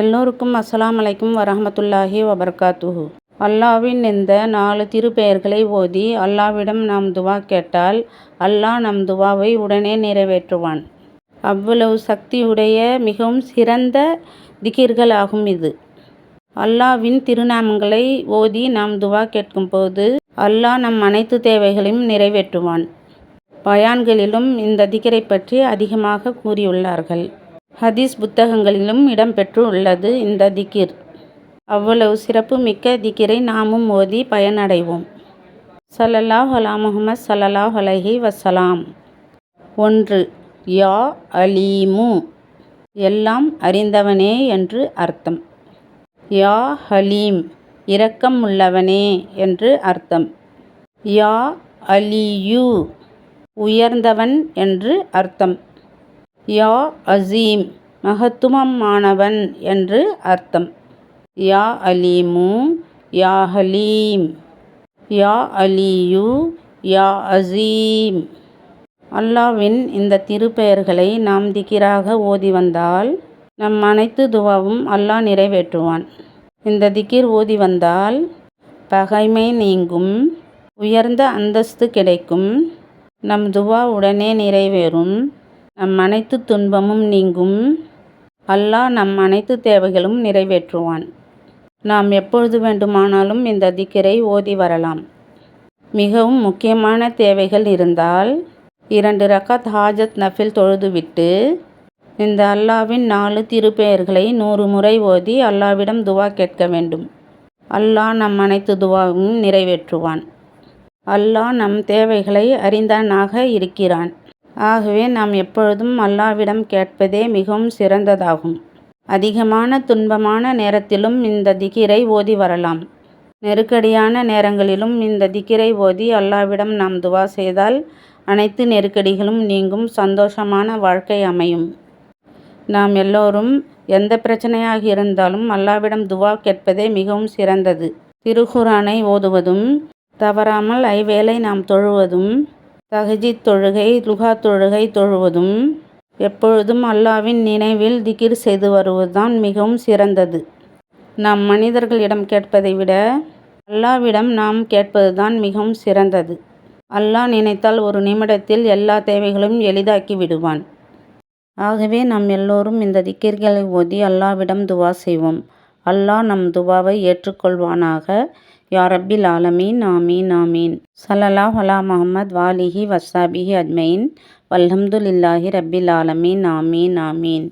எல்லோருக்கும் அஸ்லாம் அலைக்கும் வரஹமத்துல்லாஹி வபர்காத்துஹு. அல்லாவின் இந்த நாலு திருப்பெயர்களை ஓதி அல்லாவிடம் நாம் துவா கேட்டால் அல்லாஹ் நம் துவாவை உடனே நிறைவேற்றுவான். அவ்வளவு சக்தியுடைய மிகவும் சிறந்த திகிர்களாகும் இது. அல்லாவின் திருநாமங்களை ஓதி நாம் துவா கேட்கும் போது அல்லாஹ் நம் அனைத்து தேவைகளையும் நிறைவேற்றுவான். பயான்களிலும் இந்த திகரை பற்றி அதிகமாக கூறியுள்ளார்கள். ஹதீஸ் புத்தகங்களிலும் இடம்பெற்று உள்ளது இந்த திகிர். அவ்வளவு சிறப்பு மிக்க திகிரை நாமும் ஓதி பயனடைவோம். சல்லல்லாஹ் அலா முகமது சல்லல்லாஹ் அலஹி வசலாம் ஒன்று யா அலீமு எல்லாம் அறிந்தவனே என்று அர்த்தம். யா ஹலீம் இரக்கம் உள்ளவனே என்று அர்த்தம். யா அலியு உயர்ந்தவன் என்று அர்த்தம். யா அசீம் மகத்துவமானவன் என்று அர்த்தம். யா அலீமு யா ஹலீம். யா அலியு யா அசீம். அல்லாவின் இந்த திருப்பெயர்களை நாம் திக்கிராக ஓதி வந்தால் நம் அனைத்து துவாவும் அல்லாஹ் நிறைவேற்றுவான். இந்த திக்கிர் ஓதி வந்தால் பகைமை நீங்கும் உயர்ந்த அந்தஸ்து கிடைக்கும். நம் துவா உடனே நிறைவேறும். நம் அனைத்து துன்பமும் நீங்கும். அல்லாஹ் நம் அனைத்து தேவைகளும் நிறைவேற்றுவான். நாம் எப்பொழுது வேண்டுமானாலும் இந்த திக்கிரை ஓதி வரலாம். மிகவும் முக்கியமான தேவைகள் இருந்தால் இரண்டு ரக்காத் ஹாஜத் நஃபில் தொழுதுவிட்டு இந்த அல்லாவின் நாலு திருப்பெயர்களை நூறு முறை ஓதி அல்லாவிடம் துவா கேட்க வேண்டும். அல்லாஹ் நம் அனைத்து துவாவும் நிறைவேற்றுவான். அல்லாஹ் நம் தேவைகளை அறிந்தானாக இருக்கிறான். ஆகவே நாம் எப்பொழுதும் அல்லாவிடம் கேட்பதே மிகவும் சிறந்ததாகும். அதிகமான துன்பமான நேரத்திலும் இந்த திகிரை ஓதி வரலாம். நெருக்கடியான நேரங்களிலும் இந்த திகிரை ஓதி அல்லாவிடம் நாம் துவா செய்தால் அனைத்து நெருக்கடிகளும் நீங்கும் சந்தோஷமான வாழ்க்கை அமையும். நாம் எல்லோரும் எந்த பிரச்சனையாக இருந்தாலும் அல்லாவிடம் துவா கேட்பதே மிகவும் சிறந்தது. திருகுரானை ஓதுவதும் தவறாமல் ஐவேளை நாம் தொழுவதும் தஹஜித் தொழுகை லுகா தொழுகை தொழுவதும் எப்பொழுதும் அல்லாவின் நினைவில் திகிர் செய்து வருவதுதான் மிகவும் சிறந்தது. நாம் மனிதர்களிடம் கேட்பதை விட அல்லாவிடம் நாம் கேட்பதுதான் மிகவும் சிறந்தது. அல்லாஹ் நினைத்தால் ஒரு நிமிடத்தில் எல்லா தேவைகளும் எளிதாக்கி விடுவான். ஆகவே நாம் எல்லோரும் இந்த திக்கிர்களை ஓதி அல்லாவிடம் துவா செய்வோம். அல்லாஹ் நம் துவாவை ஏற்றுக்கொள்வானாக. யா ரப்பில் ஆலமீன் ஆமீன் ஆமீன். சல்லல்லாஹ் அலா முகமது வாலிஹி வசாபிஹி அஜ்மயின். வல்ஹம்துலில்லாஹி ரப்பில் ஆலமீன் ஆமீன் ஆமீன்.